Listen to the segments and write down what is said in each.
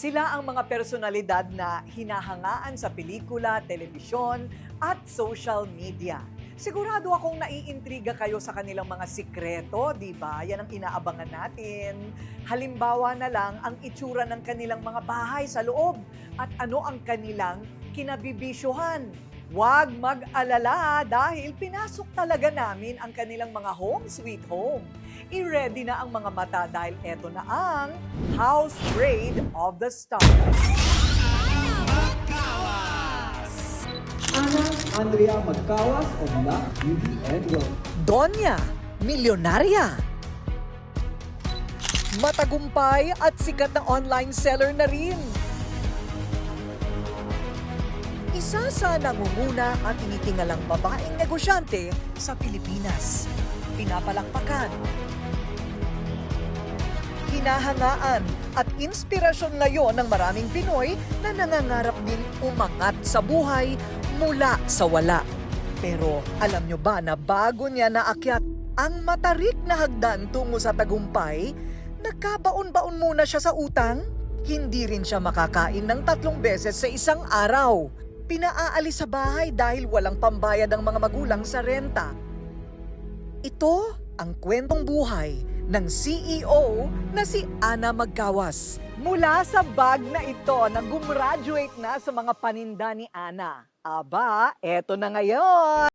Sila ang mga personalidad na hinahangaan sa pelikula, telebisyon at social media. Sigurado akong naiintriga kayo sa kanilang mga sikreto, di ba? Yan ang inaabangan natin. Halimbawa na lang ang itsura ng kanilang mga bahay sa loob at ano ang kanilang kinabibisyuhan. Huwag mag-alala dahil pinasok talaga namin ang kanilang mga home sweet home. I-ready na ang mga mata dahil eto na ang House Raid of the Stars. Ana Andrea Magkawas of Luck, Beauty and Wealth. Donya, milyonarya. Matagumpay at sikat na online seller na rin. Isa sa nangunguna at tinitingalang babaeng negosyante sa Pilipinas. Pinapalakpakan. Hinahangaan at inspirasyon ngayon ng maraming Pinoy na nangangarap din umangat sa buhay mula sa wala. Pero alam nyo ba na bago niya naakyat ang matarik na hagdan tungo sa tagumpay, nagkabaon-baon muna siya sa utang? Hindi rin siya makakain ng tatlong beses sa isang araw. Pinaaalis sa bahay dahil walang pambayad ang mga magulang sa renta. Ito ang kwentong buhay ng CEO na si Ana Magkawas. Mula sa bag na ito na gumraduate na sa mga paninda ni Ana. Aba, eto na ngayon!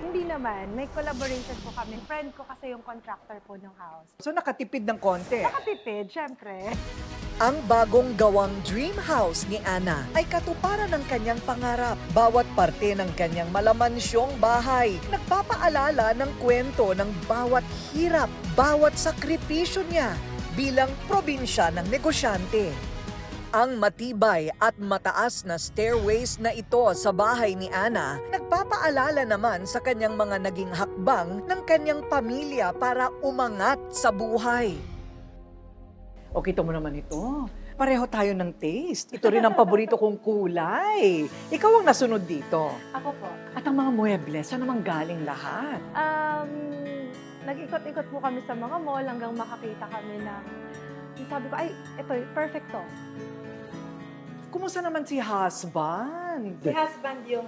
Hindi naman. May collaboration po kami. Friend ko kasi yung contractor po ng house. so nakatipid ng konti. Nakatipid, syempre. Ang bagong gawang dream house ni Ana ay katuparan ng kanyang pangarap. Bawat parte ng kanyang malamansyong bahay nagpapaalala ng kwento ng bawat hirap, bawat sakripisyo niya bilang probinsya ng negosyante. Ang matibay at mataas na stairways na ito sa bahay ni Ana nagpapaalala naman sa kanyang mga naging hakbang ng kanyang pamilya para umangat sa buhay. O, kita mo naman ito. Pareho tayo ng taste. Ito rin ang paborito kong kulay. Ikaw ang nasunod dito. Ako po. At ang mga muebles, saan naman galing lahat? Um, nag-ikot-ikot po kami sa mga mall hanggang makakita kami ng sabi ko, ay, ito, perfect to. Kumusta naman si husband? Si husband yung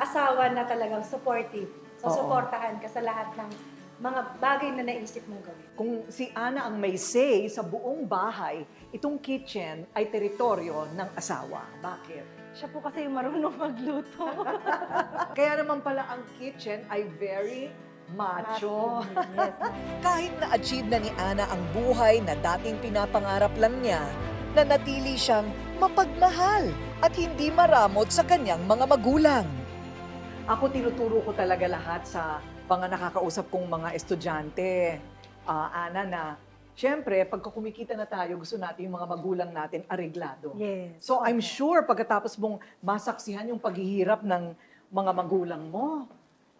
asawa na talagang supportive. So, Oo. supportahan ka sa lahat ng mga bagay na naisip mong gawin. Kung si Ana ang may say sa buong bahay, itong kitchen ay teritoryo ng asawa. Bakit? Siya po kasi yung marunong magluto. Kaya naman pala ang kitchen ay very macho. yes. Kahit na-achieve na ni Ana ang buhay na dating pinapangarap lang niya, nanatili siyang mapagmahal at hindi maramot sa kanyang mga magulang. Ako tinuturo ko talaga lahat sa mga nakakausap kong mga estudyante, ah, Ana, na syempre, pagka kumikita na tayo, gusto natin yung mga magulang natin areglado. Yes. So I'm sure pagkatapos mong masaksihan yung paghihirap ng mga magulang mo,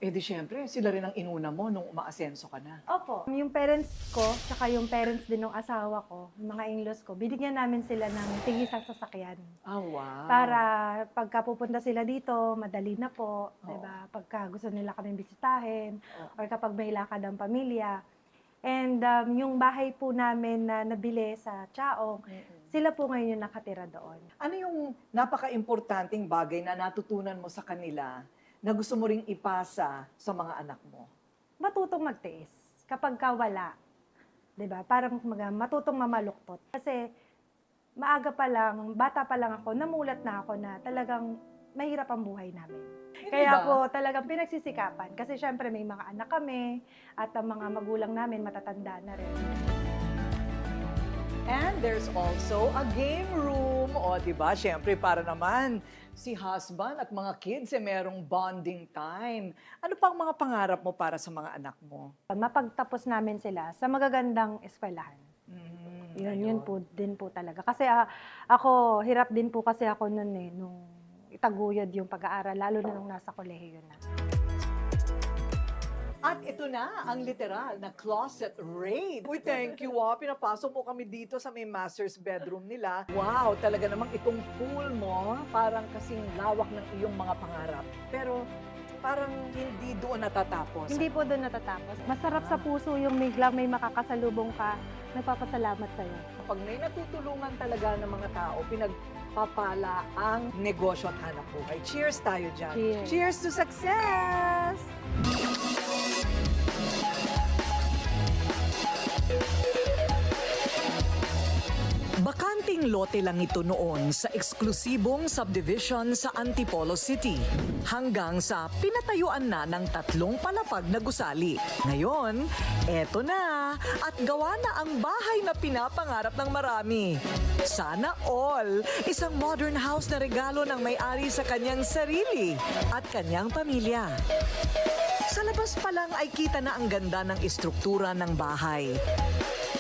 eh di syempre, sila rin ang inuna mo nung umaasenso ka na. Opo. Yung parents ko, tsaka yung parents din ng asawa ko, yung mga in-laws ko, binigyan namin sila ng tingin sa sasakyan. Ah, wow. Para pagka pupunta sila dito, madali na po, Oo. 'di ba? Pagka gusto nila kaming bisitahin Oo. or kapag may lakad ang pamilya. And um, yung bahay po namin na nabili sa Chaong, sila po ngayon yung nakatira doon. Ano yung napaka-importanting bagay na natutunan mo sa kanila na gusto mo ring ipasa sa mga anak mo? Matutong magtiis kapag ka wala. 'Di ba? Parang mga matutong mamaluktot. Kasi maaga pa lang, bata pa lang ako, namulat na ako na talagang mahirap ang buhay namin. Kaya ba? po talagang pinagsisikapan. Kasi syempre may mga anak kami at ang mga magulang namin matatanda na rin. And there's also a game room. O, di ba? Siyempre, para naman si husband at mga kids eh merong bonding time. Ano pang mga pangarap mo para sa mga anak mo? Mapagtapos namin sila sa magagandang eskwelahan. Mm, Yun, ayun. yun po din po talaga. Kasi ah, ako, hirap din po kasi ako nun eh, nung itaguyod yung pag-aaral, lalo na nung nasa kolehiyo na. At ito na ang literal na closet raid. We thank you ah. Pinapasok mo kami dito sa may master's bedroom nila. Wow, talaga namang itong pool mo parang kasing lawak ng iyong mga pangarap. Pero parang hindi doon natatapos. Hindi po doon natatapos. Masarap sa puso yung biglang may makakasalubong ka, nagpapasalamat sa'yo. Pag may natutulungan talaga ng mga tao, pinagpapala ang negosyo at hanap buhay. Cheers tayo dyan. Cheers. Cheers to success! Bakanting lote lang ito noon sa eksklusibong subdivision sa Antipolo City hanggang sa pinatayuan na ng tatlong palapag na gusali. Ngayon, eto na at gawa na ang bahay na pinapangarap ng marami. Sana all, isang modern house na regalo ng may-ari sa kanyang sarili at kanyang pamilya. Sa labas pa lang ay kita na ang ganda ng istruktura ng bahay.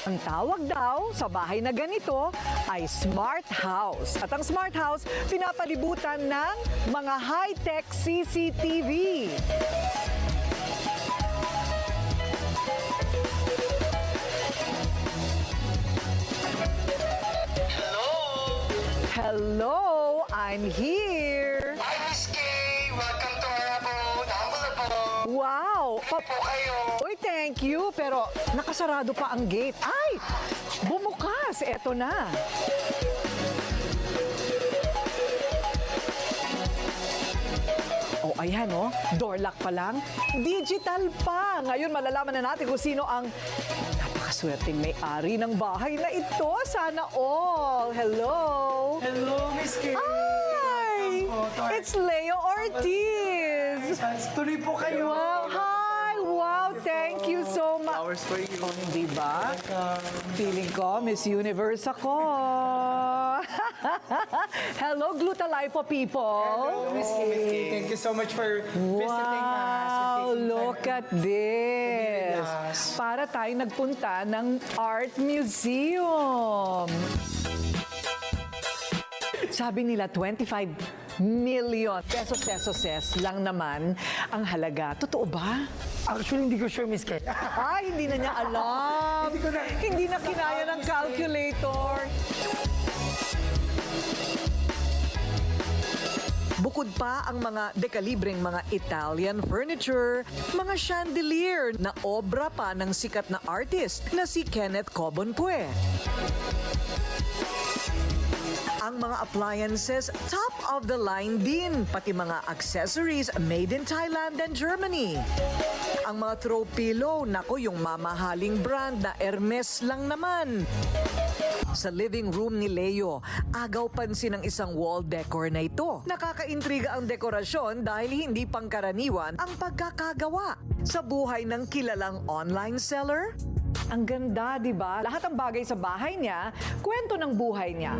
Ang tawag daw sa bahay na ganito ay smart house. At ang smart house, pinapalibutan ng mga high-tech CCTV. Hello, I'm here. Thank you. Pero nakasarado pa ang gate. Ay! Bumukas. Eto na. Oh, ayan oh. Door lock pa lang. Digital pa. Ngayon malalaman na natin kung sino ang napakaswerteng may-ari ng bahay na ito. Sana all. Hello. Hello, Miss Kay! Hi! It's Leo Ortiz. Tuloy po kayo! Wow! Hi! Thank you so much. Flowers for you. Oh, hindi ba? Feeling ko, Miss Universe ako. Hello, Glutalipo people. Miss Kay, thank you so much for visiting us. and Wow, taking look time. at this. Para tayo nagpunta ng Art Museum. Sabi nila 25 million pesos pesos ses lang naman ang halaga. Totoo ba? Actually, hindi ko sure, Miss Kay. Ay, hindi na niya alam. Hindi ko na- Hindi na kinaya ng calculator. Bukod pa ang mga dekalibreng mga Italian furniture, mga chandelier na obra pa ng sikat na artist na si Kenneth Cobonpue. Ang mga appliances, top of the line din, pati mga accessories made in Thailand and Germany. Ang mga throw pillow, nako yung mamahaling brand na Hermes lang naman. Sa living room ni Leo, agaw pansin ang isang wall decor na ito. Nakakaintriga ang dekorasyon dahil hindi pangkaraniwan ang pagkakagawa sa buhay ng kilalang online seller. Ang ganda, di ba? Lahat ng bagay sa bahay niya, kwento ng buhay niya.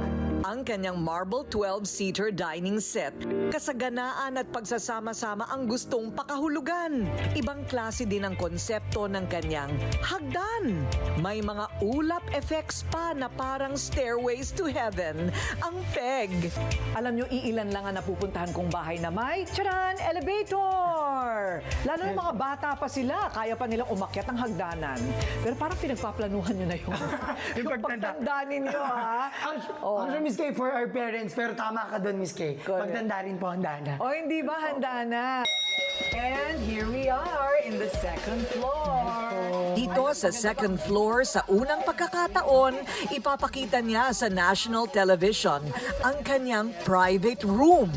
Ang kanyang marble 12-seater dining set. Kasaganaan at pagsasama-sama ang gustong pakahulugan. Ibang klase din ang konsepto ng kanyang hagdan. May mga ulap effects pa na parang stairways to heaven. Ang peg. Alam nyo, iilan lang ang napupuntahan kong bahay na may, tcharan, elevator! Lalo na mga bata pa sila, kaya pa nilang umakyat ang hagdanan. Pero parang pinagpaplanuhan nyo na yung, yung pagtanda. pagtanda ninyo, ha? Oh. Actually, Miss Kay, for our parents, pero tama ka doon, Miss Kay. Correct. Pagtanda rin po, handa na. O hindi ba handa na? And here we are in the second floor. Dito sa second floor, sa unang pagkakataon, ipapakita niya sa national television ang kanyang private room.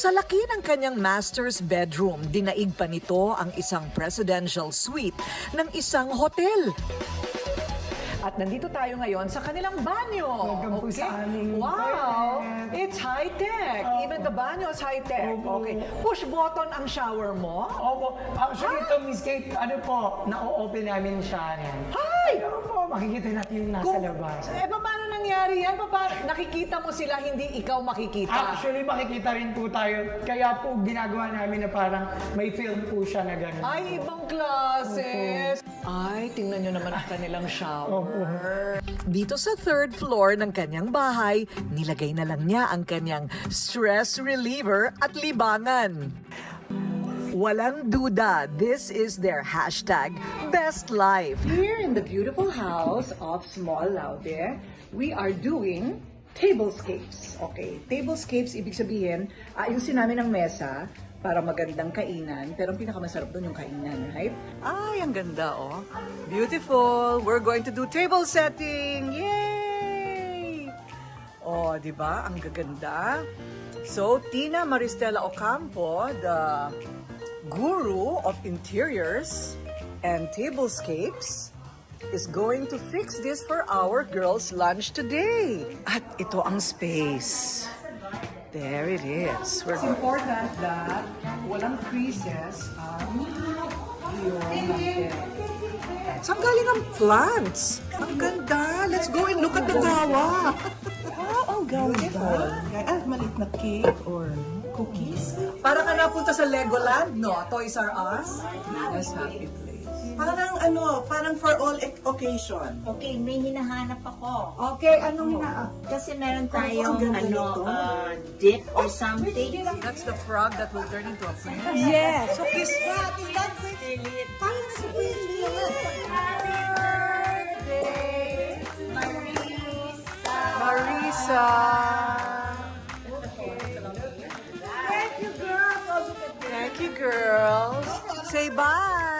Sa laki ng kanyang master's bedroom, dinaig pa nito ang isang presidential suite ng isang hotel. At nandito tayo ngayon sa kanilang banyo. Welcome po sa aming Wow! toilet. It's high-tech. Even the banyo is high-tech. Opo. Okay. Push button ang shower mo? Opo, actually ito, Miss Kate, ano po, na-open namin siya. Yan. Hi! Ano po, makikita natin yung nasa labas. Eh, paano nangyari yan? Paano, nakikita mo sila, hindi ikaw makikita? Actually, makikita rin po tayo. Kaya po, ginagawa namin na parang may film po siya na gano'n. Ay, ibang classes. Ay, tingnan nyo naman ang kanilang shower. Dito sa third floor ng kanyang bahay, nilagay na lang niya ang kanyang stress reliever at libangan. Walang duda, this is their hashtag best life. Here in the beautiful house of Small Laude, we are doing tablescapes. Okay, tablescapes, ibig sabihin, ayusin namin ang mesa para magandang kainan, pero ang pinakamasarap doon yung kainan, right? Ay, ang ganda, oh. Beautiful. We're going to do table setting. Yay! Oh, di ba? Ang gaganda. So, Tina Maristela Ocampo, the guru of interiors and tablescapes, is going to fix this for our girls' lunch today. At ito ang space. There it is. We're It's important that walang creases ang iyong natin. Saan galing ang plants? Ang ganda. Let's go and look at the gawa. Oh, ang beautiful. Ah, maliit na cake or cookies. Para ka napunta sa Legoland, no? Toys R Us. Yes, happy. Parang ano, parang for all occasion. Okay, may hinahanap ako. Okay, anong hina... Kasi meron ang tayong ganda ano, nito. uh, dip or something. That's the frog that will turn into a prince. Yes. So, kiss What is that? Philip? Parang Philip. Marisa! Thank you, girls. Say bye.